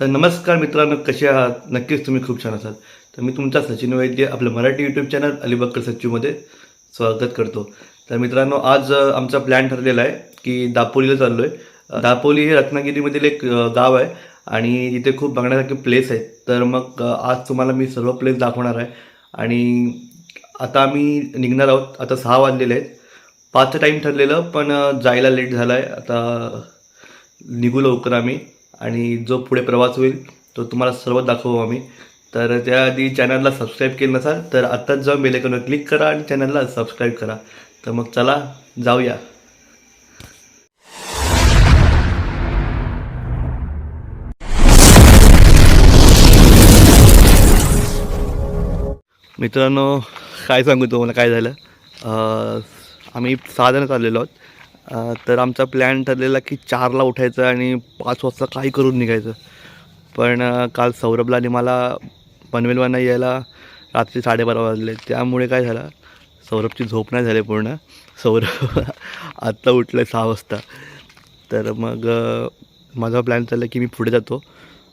तर नमस्कार मित्रांनो कसे आहात? नक्कीच तुम्ही खूप छान असाल. तर मी तुमचा सचिन वैद्य आपलं मराठी यूट्यूब चॅनल अलिबागकर सच्चूमध्ये स्वागत करतो. तर मित्रांनो आज आमचा प्लॅन ठरलेला आहे की दापोलीला चाललो आहे दापोली हे रत्नागिरीमधील एक गाव आहे आणि इथे खूप बघण्यासारखे प्लेस आहेत. तर मग आज तुम्हाला मी सर्व प्लेस दाखवणार आहे. आणि आता आम्ही निघणार आहोत. आता सहा वाजलेले आहेत. पाचचं टाईम ठरलेलं पण जायला लेट झाला आहे आता निघू लवकर आम्ही. आणि जो पुढे प्रवास होईल तो तुम्हाला सर्व दाखवू आम्ही. तर त्याआधी चॅनलला सबस्क्राईब केलं नसाल तर आत्ताच जाऊन बेलेकॉनवर क्लिक करा आणि चॅनलला सबस्क्राईब करा. तर मग चला जाऊया. मित्रांनो काय सांगू तुम्हाला काय झालं? आम्ही सहा जण चाललेलो आहोत. तर आमचा प्लॅन ठरलेला की चारला उठायचं आणि पाच वाजता काही करून निघायचं. पण काल सौरभला आणि मला पनवेलवरनं यायला रात्री साडेबारा वाजले. त्यामुळे काय झालं सौरभची झोप नाही झाली पूर्ण. सौरभ आत्ता उठलं आहे सहा वाजता. तर मग माझा प्लॅन चालला की मी पुढे जातो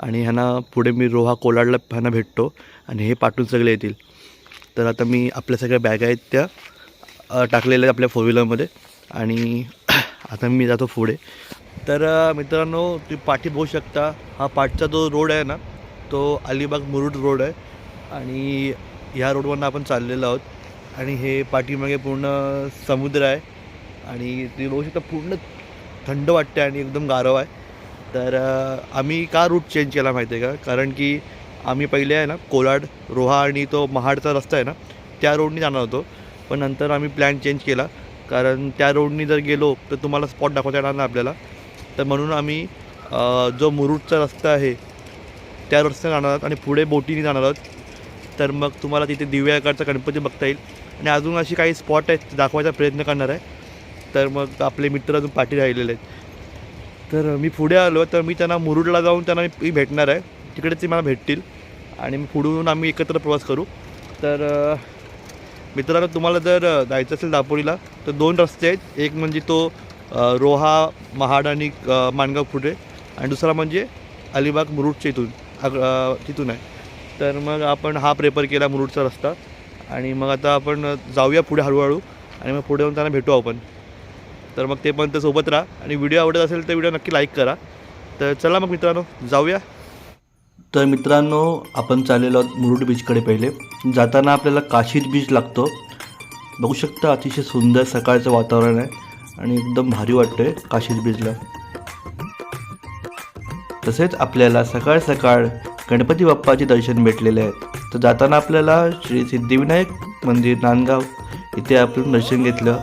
आणि ह्यांना पुढे मी रोहा कोलाडला ह्यांना भेटतो आणि हे पाठवून सगळे येतील. तर आता मी आपल्या सगळ्या बॅग आहेत त्या टाकलेल्या आहेत आपल्या फोर व्हीलरमध्ये आणि आता मी जातो पुढे. तर मित्रांनो तुम्ही पाठी बघू शकता हा पाठचा जो रोड आहे ना तो अलिबाग मुरुड रोड आहे. आणि ह्या रोडवरनं आपण चाललेलो आहोत. आणि हे पाठीमागे पूर्ण समुद्र आहे. आणि तुम्ही बघू शकता पूर्ण थंड वाटते आणि एकदम गारव आहे. तर आम्ही का रूट चेंज केला माहिती आहे का? कारण की आम्ही पहिले आहे ना कोलाड रोहा आणि तो महाडचा रस्ता आहे ना त्या रोडनी जाणार होतो. पण नंतर आम्ही प्लॅन चेंज केला. कारण त्या रोडनी जर गेलो तर तुम्हाला स्पॉट दाखवता येणार नाही आपल्याला. तर म्हणून आम्ही जो मुरुडचा रस्ता आहे त्या रस्त्याने जाणार आहोत आणि पुढे बोटीने जाणार आहोत. तर मग तुम्हाला तिथे दिव्या आकारचा गणपती बघता येईल. आणि अजून अशी काही स्पॉट आहेत दाखवायचा प्रयत्न करणार आहे. तर मग आपले मित्र अजून पाठी राहिलेले आहेत. तर मी पुढे आलो तर मी त्यांना मुरुडला जाऊन त्यांना मी- भेटणार आहे. तिकडे ते मला भेटतील. आणि मग पुढून आम्ही एकत्र प्रवास करू. तर मित्रांनो तुम्हाला जर जायचं असेल दापोलीला तर दोन रस्ते आहेत. एक म्हणजे तो रोहा महाड आणि माणगाव पुढे. आणि दुसरा म्हणजे अलिबाग मुरुडच्या इथून आग तिथून आहे. तर मग आपण हा प्रेफर केला मुरुडचा रस्ता. आणि मग आता आपण जाऊया पुढे हळूहळू. आणि मग पुढे येऊन त्यांना भेटू आपण. तर मग ते पण सोबत राहा. आणि व्हिडिओ आवडत असेल तर व्हिडिओ नक्की लाईक करा. तर चला मग मित्रांनो जाऊया. तर मित्रांनो आपण चाललेलो आहोत मुरुड बीचकडे पहिले. जाताना आपल्याला काशीद बीच लागतो. बघू शकता अतिशय सुंदर सकाळचं वातावरण आहे आणि एकदम भारी वाटतं आहे काशीद बीचला. तसेच आपल्याला सकाळ सकाळ गणपती बाप्पाचे दर्शन भेटलेले आहेत. तर जाताना आपल्याला श्री सिद्धिविनायक मंदिर नांदगाव इथे आपण दर्शन घेतलं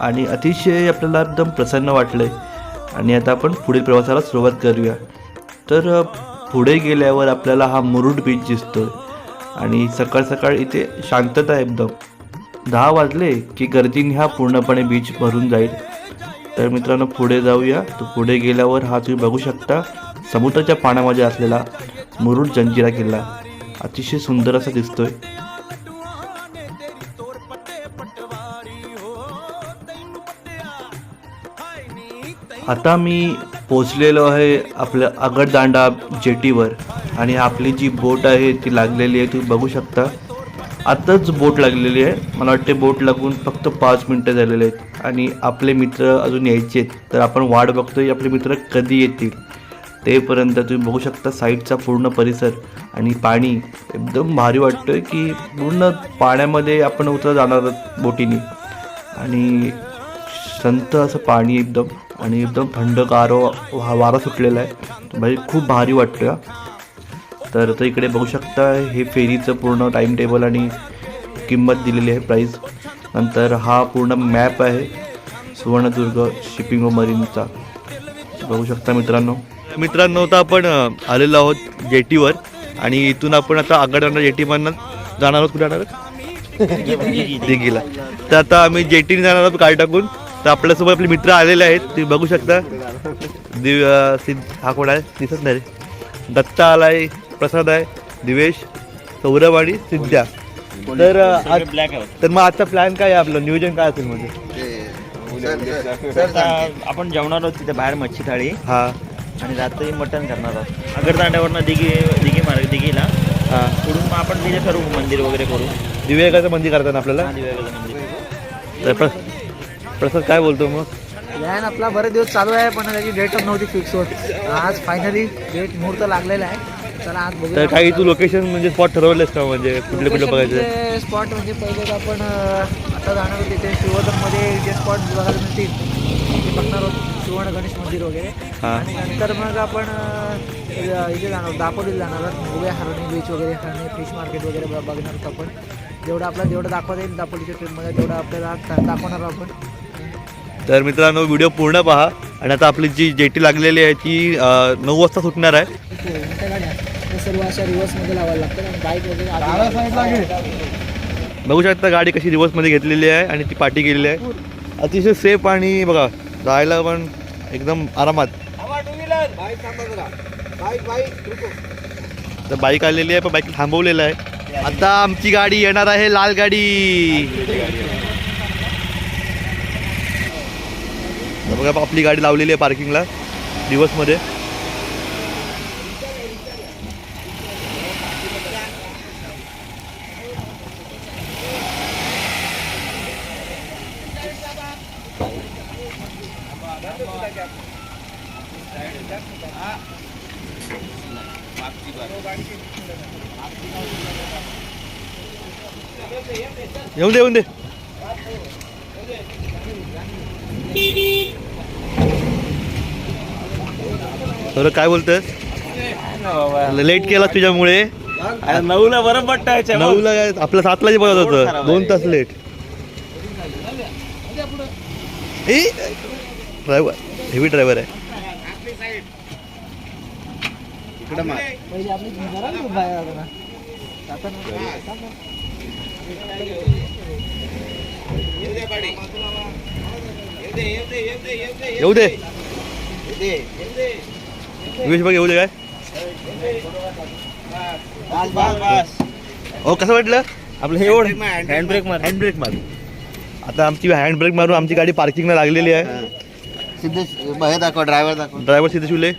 आणि अतिशय आपल्याला एकदम प्रसन्न वाटलं आहे आणि आता आपण पुढील प्रवासाला सुरुवात करूया. तर पुढे गेल्यावर आपल्याला हा मुरुड बीच दिसतो आणि सकाळ सकाळ इथे शांतता आहे एकदम. दहा वाजले की गर्दीने हा पूर्णपणे बीच भरून जाईल. तर मित्रांनो पुढे जाऊया. तर पुढे गेल्यावर हा तुम्ही बघू शकता समुद्राच्या पाण्यामध्ये असलेला मुरुड जंजिरा किल्ला. अतिशय सुंदर असा दिसतोय. आता मी पोचलेलो आहे आपल्या आगरदांडा जेटीवर. आणि आपली जी बोट आहे ती लागलेली आहे तुम्ही बघू शकता. आत्ताच बोट लागलेली आहे. मला वाटते बोट लागून फक्त पाच मिनटं झालेले आहेत. आणि आपले मित्र अजून यायचे आहेत. तर आपण वाट बघतोय आपले मित्र कधी येतील? तेपर्यंत तुम्ही बघू शकता साईडचा पूर्ण परिसर आणि पाणी. एकदम भारी वाटतोय की पूर्ण पाण्यामध्ये आपण उतर जाणार आहोत बोटीने. आणि संत असं पाणी एकदम आणि एकदम थंड गारो वा वारा सुटलेला आहे. म्हणजे खूप भारी वाटतं. तर आता इकडे बघू शकता हे फेरीचं पूर्ण टाईम टेबल आणि किंमत दिलेली आहे प्राईस नंतर हा पूर्ण मॅप आहे सुवर्णदुर्ग शिपिंग व मरीनचा बघू शकता मित्रांनो. मित्रांनो आता आपण आलेलो आहोत जेटीवर आणि इथून आपण आता आगडवांना जेटीमधनं जाणार आहोत. कुठे जाणार? आहोत? दिघीला. तर आता आम्ही जेटीने जाणार आहोत गाडी टाकून तर आपल्यासोबत आपले मित्र आलेले आहेत. तुम्ही बघू शकता. दिव अ, सिद्ध हा कोण आहे? दिसत नाही रे. दत्ता आलाय प्रसाद आहे दिवेश सौरभ आणि सिद्ध्या. तर आज- तर मग आजचा प्लॅन काय आहे आपलं? नियोजन काय असेल म्हणजे? आता आपण जेवणार आहोत तिथे बाहेर मच्छी थाळी हा. आणि रात्री मटण करणार आहोत. आगरतांड्यावरनं दिघी दिघी मार्ग दिघीला. हां. पुढून मग आपण तिथे करू मंदिर वगैरे करू. दिव्यागाचं मंदिर करताना आपल्याला? हा दिव्याचं मंदिर तर प्र- प्रसाद काय बोलतो मग? प्लॅन आपला बरेच दिवस चालू आहे पण त्याची डेटच नव्हती फिक्स होत. आज फायनली डेट मुहूर्त लागलेला आहे. चला आज बघूया. तर काही तू लोकेशन म्हणजे स्पॉट ठरवलेस का म्हणजे कुठले कुठले बघायचे? स्पॉट म्हणजे पहिले तर आपण अं, आता जाणार होतो तिथे शिवोधनमध्ये जे स्पॉट बघायला मिळतील ते बघणार आहोत शिवण गणेश मंदिर वगैरे. हां. आणि नंतर मग आपण अं, इथे जाणार आहोत दापोलीला जाणार आहोत गोव्या हरणी बीच वगैरे हरणी फिश मार्केट वगैरे ब- बघणार आहोत आपण. जेवढं आपल्याला जेवढं दाखवता येईल दापोलीच्या ट्रिपमध्ये तेवढं आपल्याला दाखवणार आहोत आपण. तर मित्रांनो व्हिडिओ पूर्ण पहा. आणि आता आपली जी जेटी लागलेली आहे ती नऊ वाजता सुटणार आहे. सर्व अशा रिव्हर्समध्ये लावायला बाईक वगैरे बघू शकता गाडी कशी रिवर्समध्ये घेतलेली आहे आणि ती पाठी गेलेली आहे. अतिशय सेफ आणि बघा जायला पण एकदम आरामात. तर बाईक आलेली आहे पण बाईक थांबवलेलं आहे. आता आमची गाडी येणार आहे लाल गाडी. तर बघा आपली गाडी लावलेली आहे पार्किंगला दिवसमध्ये. येऊन दे दे. तर काय बोलतोस लेट केला तुझ्यामुळे. नऊला बरं पडतं नऊला काय? आपलं सातला जे बघत होतं. दोन. तास लेट ड्रायव्हर हेवी ड्रायव्हर आहे. येऊ दे. विवेश बघ येऊ दे काय? हो कसं वाटलं? आपलं हे ओढ. हँड ब्रेक मार मारू. आता आमची हँड ब्रेक मारून आमची गाडी पार्किंगला लागलेली आहे. सिद्धेश हे दाखव ड्रायव्हर दाखव. ड्रायव्हर सिद्धे शिवले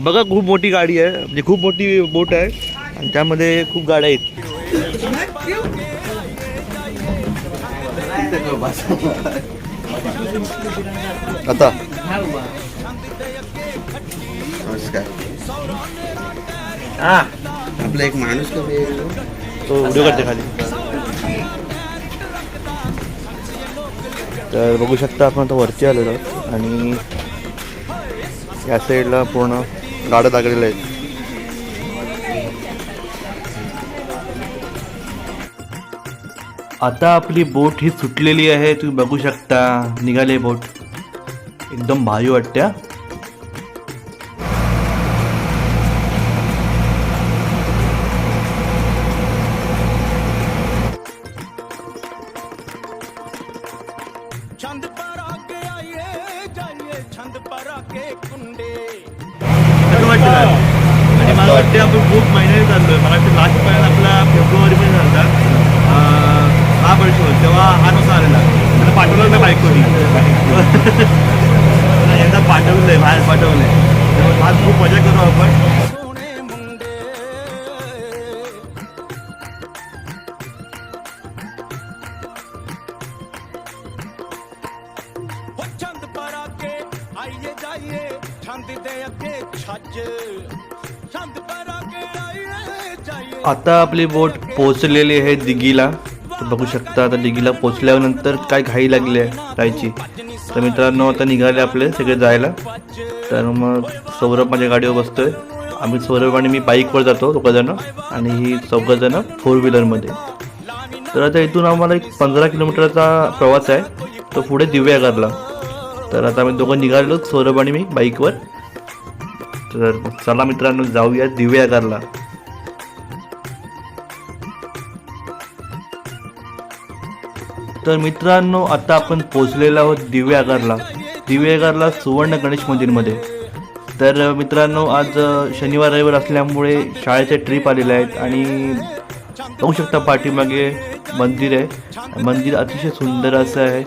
बघा खूप मोठी गाडी आहे. म्हणजे खूप मोठी बोट आहे. आणि त्यामध्ये खूप गाड्या आहेत. आता. नमस्कार. हा. आपला एक माणूस कमी. तो व्हिडिओ करते खाली. तर बघू शकता आपण आता वरती आलेलो आणि या साईडला पूर्ण गाड्या लागलेल्या आहेत. आता आपली बोट ही सुटलेली आहे तुम्ही बघू शकता. निघाले बोट. एकदम भारी वाटते तेव्हा हा नुसार आलेला. मला पाठवलं ना बाईक कोणी यंदा पाठवलं आहे बाहेर पाठवलं आहे तेव्हा आज खूप मजा करू आपण. आता आपली बोट पोचलेली आहे दिघीला. बघू शकता. आता दिघीला पोचल्यानंतर काय घाई लागली आहे जायची तर मित्रांनो आता निघाले आपले सगळे जायला. तर मग सौरभ माझ्या गाडीवर बसतोय. आम्ही सौरभ आणि मी बाईकवर जातो दोघंजणं आणि ही चौघंजणं फोर व्हीलरमध्ये तर आता इथून आम्हाला एक पंधरा किलोमीटरचा प्रवास आहे. तो पुढे दिव्यागरला तर आता आम्ही दोघं निघालो सौरभ आणि मी बाईकवर. तर चला मित्रांनो जाऊया दिव्यागरला तर मित्रांनो आता आपण पोचलेलो आहोत दिव्यागरला दिव्यागरला सुवर्ण गणेश मंदिरमध्ये. तर मित्रांनो आज शनिवार रविवार असल्यामुळे शाळेचे ट्रिप आलेले आहेत आणि बघू शकता पाठीमागे मंदिर आहे. मंदिर अतिशय सुंदर असं आहे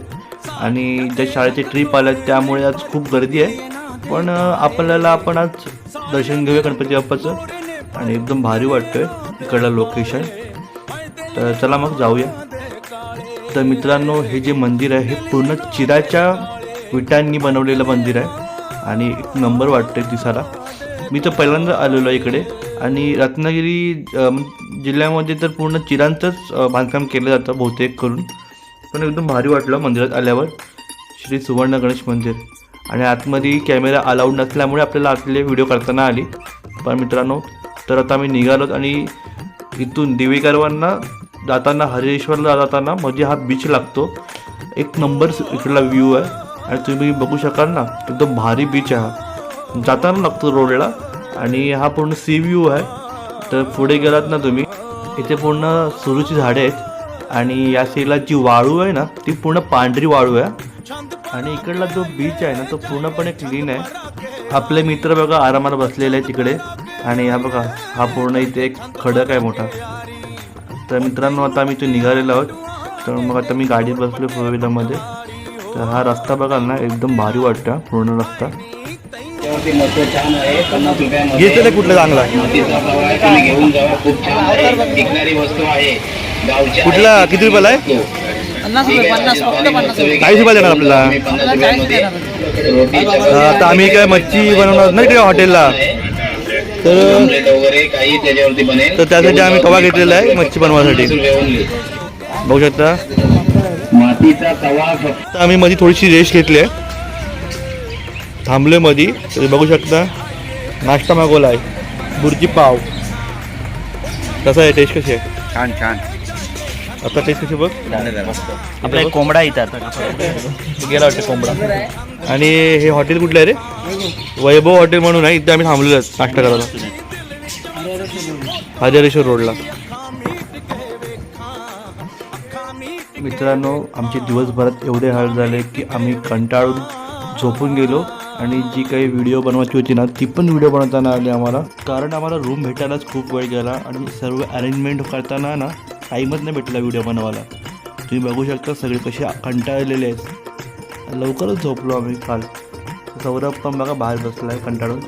आणि ज्या शाळेचे ट्रिप आल्या आहेत त्यामुळे आज खूप गर्दी आहे. पण आपल्याला आपण आज दर्शन घेऊया गणपती बाप्पाचं आणि एकदम भारी वाटतोय इकडलं लोकेशन तर चला मग जाऊया. तर मित्रांनो हे जे मंदिर आहे हे पूर्ण चिराच्या विटांनी बनवलेलं मंदिर आहे. आणि एक नंबर वाटतंय दिसायला. मी तर पहिल्यांदा आलेलो आहे इकडे. आणि रत्नागिरी जिल्ह्यामध्ये तर पूर्ण चिरांचंच बांधकाम केलं जातं बहुतेक करून. पण एकदम भारी वाटलं मंदिरात आल्यावर. श्री सुवर्ण गणेश मंदिर. आणि आतमध्ये कॅमेरा अलाउड नसल्यामुळे आपल्याला आतले व्हिडिओ करताना आली. पण मित्रांनो तर आता आम्ही निघालोत आणि इथून दिवेकरवांना जाताना हरेश्वरला जाताना म्हणजे हा बीच लागतो. एक नंबर इकडला व्ह्यू आहे. आणि तुम्ही बघू शकाल ना एकदम भारी बीच आहे हा. जाताना लागतो रोडला आणि हा पूर्ण सी व्ह्यू आहे. तर पुढे गेलात ना तुम्ही इथे पूर्ण सुरूची झाडे आहेत. आणि या सीला जी वाळू आहे ना ती पूर्ण पांढरी वाळू आहे. आणि इकडला जो बीच आहे ना तो पूर्णपणे क्लीन आहे. आपले मित्र बघा आरामात बसलेले आहे तिकडे आणि हा बघा हा पूर्ण इथे एक खडक आहे मोठा. तर मित्रांनो आता आम्ही इथे निघालेलो आहोत. तर मग आता मी गाडीत बसलो फोर व्हीलरमध्ये तर हा रस्ता बघाल ना एकदम भारी वाटतं हा पूर्ण रस्ता. घेतलं कुठलं चांगला घेऊन जावा खूप छान आहे. टिकणारी वस्तू आहे. गावच्या कुठला? किती रुपयाला आहे? चाळीस रुपये देणार आपल्याला? हा, आता आम्ही काय मच्छी बनवणार नाही तिकडे हॉटेलला? तर ऑमलेट वगैरे काही त्याच्यावरती बनेल. तर त्यासाठी आम्ही तवा घेतलेला आहे मच्छी बनवण्यासाठी ओनली बघू शकता. मातीचा तवा फक्त आता आम्ही मध्ये थोडीशी रेस्ट घेतली आहे. थांबलोयमध्ये तर बघू शकता. नाश्ता मागवला आहे बुर्जी पाव. कसा आहे टेस्ट कशी आहे? छान छान. आता टेस्ट कशी बघ? आपला एक कोंबडा येतात गेला वाटतं कोंबडा. आणि हे हॉटेल कुठलं आहे रे? वैभव हॉटेल म्हणून आहे इथे आम्ही थांबलेलो आहोत नाश्ता करायला. हजारेश्वर रोडला. मित्रांनो आमचे दिवसभरात एवढे हाल झाले की आम्ही कंटाळून झोपून गेलो आणि जी काही व्हिडिओ बनवायची होती ना ती पण व्हिडिओ बनवताना आली आम्हाला. कारण आम्हाला रूम भेटायलाच खूप वेळ गेला आणि सर्व अरेंजमेंट करताना ना टाईमच नाही भेटला व्हिडिओ बनवायला. तुम्ही बघू शकता सगळे कसे कंटाळलेले आहेत. लवकरच झोपलो आम्ही काल. सौरभ पण बघा बाहेर बसला आहे कंटाळून.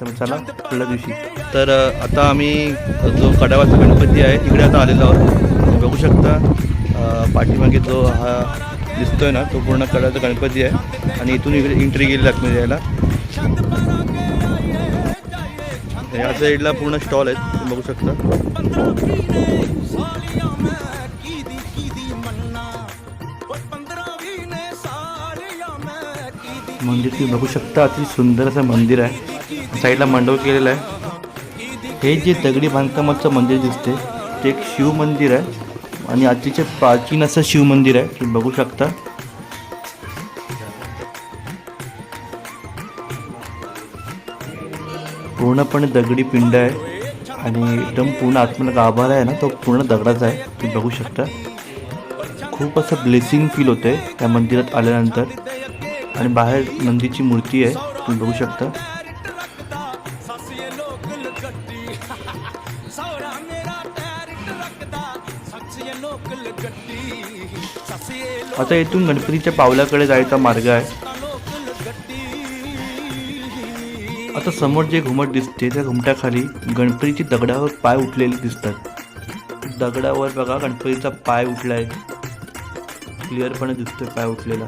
तर चला पुढल्या दिवशी. तर आता आम्ही जो कडावाचा गणपती आहे तिकडे आता आलेलो आहोत. तुम्ही बघू शकता पाठीमागे जो हा दिसतोय ना तो पूर्ण कडाचा गणपती आहे. आणि इथून इकडे एंट्री गेली आतमध्ये यायला. या साईडला पूर्ण स्टॉल आहेत तुम्ही बघू शकता. मंदिर तुम्ही बघू शकता. अति सुंदर असं मंदिर आहे. साईडला मंडप केलेला आहे. हे जे दगडी बांधकामाचं मंदिर दिसते ते एक शिव मंदिर आहे. आणि अतिशय प्राचीन असं शिव मंदिर आहे. तुम्ही बघू शकता. पूर्णपणे दगडी पिंड आहे. आणि एकदम पूर्ण आतमध्ये गाभारा आहे ना तो पूर्ण दगडाचा आहे. तुम्ही बघू शकता. खूप असं ब्लेसिंग फील होतं आहे त्या मंदिरात आल्यानंतर. आणि बाहेर नंदीची मूर्ती आहे तुम्ही बघू शकता. आता इथून गणपतीच्या पावलाकडे जायचा मार्ग आहे. आता समोर जे घुमट दिसते त्या घुमटाखाली गणपतीची दगडावर पाय उठलेले दिसतात. दगडावर बघा गणपतीचा पाय उठलाय. क्लिअरपणे दिसतोय पाय उठलेला.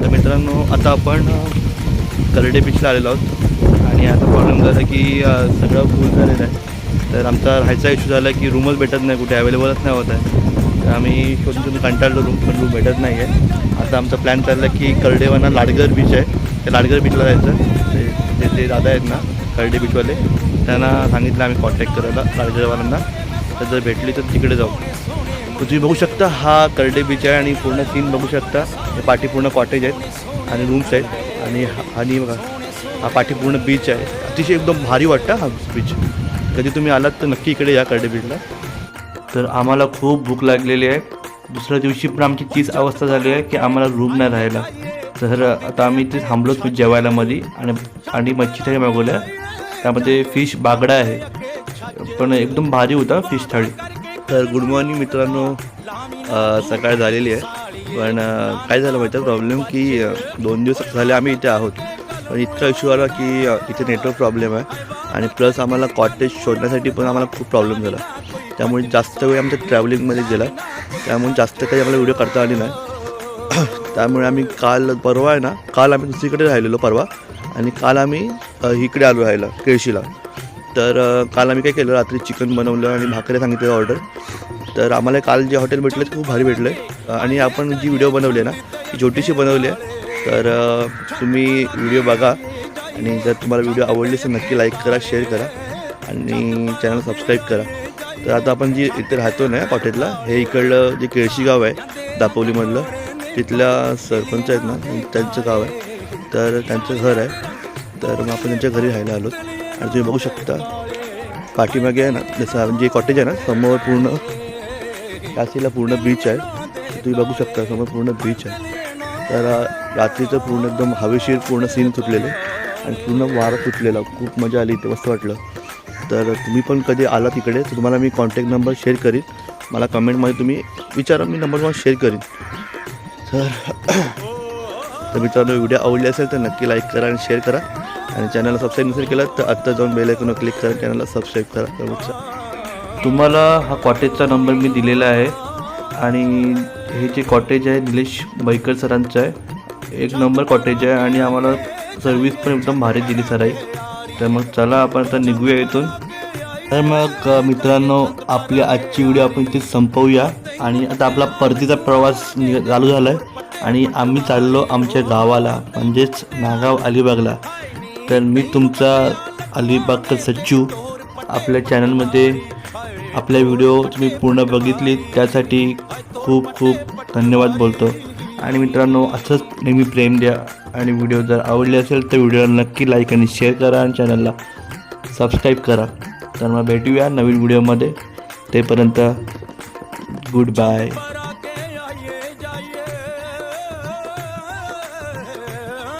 तर मित्रांनो आता आपण कर्डे करडे बीचला आलेलो आहोत. आणि आता प्रॉब्लेम झाला की सगळं फुल झालेलं आहे. तर आमचा राहायचा इश्यू झाला की रूमच भेटत नाही कुठे अवेलेबलच नाही होत आहे. तर आम्ही शोधून शोधून कंटाळलो रूम पण रूम भेटत नाही आहे. आता आमचा प्लॅन चालला की करडेवाना लाडगर बीच आहे. त्या लाडगर बीचला जायचं. ते ते जे दादा आहेत ना करडे बीचवाले त्यांना सांगितलं आम्ही कॉन्टॅक्ट करायला लाडगरवाल्यांना तर जर भेटली तर तिकडे जाऊ. तुम्ही बघू शकता हा करडे बीच आहे आणि पूर्ण सीन बघू शकता. हे पाठी पूर्ण कॉटेज आहेत आणि रूम्स आहेत. आणि आणि बघा हा पाठी पूर्ण बीच आहे. अतिशय एकदम भारी वाटतं हा बीच कधी तुम्ही आलात तर नक्की इकडे या कर्डे बीचला तर आम्हाला खूप भूक लागलेली आहे. दुसऱ्या दिवशी पण आमची तीच अवस्था झाली आहे की आम्हाला रूम नाही राहायला. तर आता आम्ही ते थांबलोच जेवायला मध्ये आणि आणि मच्छी थाळी मागवल्या. त्यामध्ये फिश बागडा आहे. पण एकदम भारी होता फिश थाळी. तर गुड मॉर्निंग मित्रांनो. सकाळ झालेली आहे. पण काय झालं माहिती प्रॉब्लेम की दोन दिवस झाले आम्ही इथे आहोत. पण इतका इश्यू आला की इथे नेटवर्क प्रॉब्लेम आहे. आणि प्लस आम्हाला कॉटेज शोधण्यासाठी पण आम्हाला खूप प्रॉब्लेम झाला. त्यामुळे जास्त वेळ आमच्या ट्रॅव्हलिंगमध्ये गेला. त्यामुळे जास्त काही आम्हाला व्हिडिओ करता आली नाही. त्यामुळे आम्ही काल परवा आहे ना काल आम्ही दुसरीकडे राहिलेलो परवा. आणि काल आम्ही इकडे आलो राहायला केळशीला. तर काल आम्ही काय केलं? रात्री चिकन बनवलं आणि भाकऱ्या सांगितलं ऑर्डर तर आम्हाला काल जे हॉटेल भेटलं ते खूप भारी भेटलं. आहे आणि आपण जी व्हिडिओ बनवली आहे ना ती छोटीशी बनवली आहे. तर तुम्ही व्हिडिओ बघा आणि जर तुम्हाला व्हिडिओ आवडली असेल नक्की लाईक करा शेअर करा आणि चॅनल सबस्क्राईब करा. तर आता आपण जी इथे राहतो ना कॉटेजला हे इकडलं जे केळशी गाव आहे दापोलीमधलं तिथल्या सरपंच आहेत ना त्यांचं गाव आहे. तर त्यांचं घर आहे. तर मग आपण त्यांच्या घरी राहायला आलो. आणि तुम्ही बघू शकता पाठीमागे आहे ना जसं जे कॉटेज आहे ना समोर पूर्ण काशीला पूर्ण बीच आहे. तुम्ही बघू शकता समोर पूर्ण बीच आहे. तर रात्रीचं पूर्ण एकदम हवेशीर पूर्ण सीन सुटलेलं. आणि पूर्ण वारा सुटलेला. खूप मजा आली इथे मस्त वाटलं. तर तुम्ही पण कधी आला तिकडे तर तुम्हाला मी कॉन्टॅक्ट नंबर शेअर करीन. मला कमेंटमध्ये तुम्ही विचारा मी नंबर तुम्हाला शेअर करीन. तर तर मित्रांनो व्हिडिओ आवडली असेल तर नक्की लाईक करा आणि शेअर करा. आणि चॅनलला सबस्क्राईब नसेल केलं तर आत्ता जाऊन बेल क्लिक करा चॅनलला सबस्क्राईब करा. तर तुम्हाला हा कॉटेजचा नंबर मी दिलेला आहे. आणि हे जे कॉटेज आहे निलेश बैकर सरांचं आहे. एक नंबर कॉटेज आहे आणि आम्हाला सर्विस पण एकदम भारी दिली सर आहे तर मग चला आपण आता निघूया इथून. तर मग मित्रांनो आपली आजची व्हिडिओ आपण इथे संपवूया. आणि आता आपला परतीचा प्रवास नि- चालू झाला आहे आणि आम्ही चाललो आमच्या गावाला म्हणजेच नागाव अलिबागला. तर मी तुमचा अलिबागचा सच्चू आपल्या चॅनलमध्ये आपल्या व्हिडिओ तुम्ही पूर्ण बघितली त्यासाठी खूप खूप धन्यवाद बोलतो. आणि मित्रांनो असंच नेहमी प्रेम द्या. आणि व्हिडिओ जर आवडले असेल तर व्हिडिओला नक्की लाईक आणि शेअर करा आणि चॅनलला सबस्क्राईब करा. तर मग भेटूया नवीन व्हिडिओमध्ये तेपर्यंत गुड बाय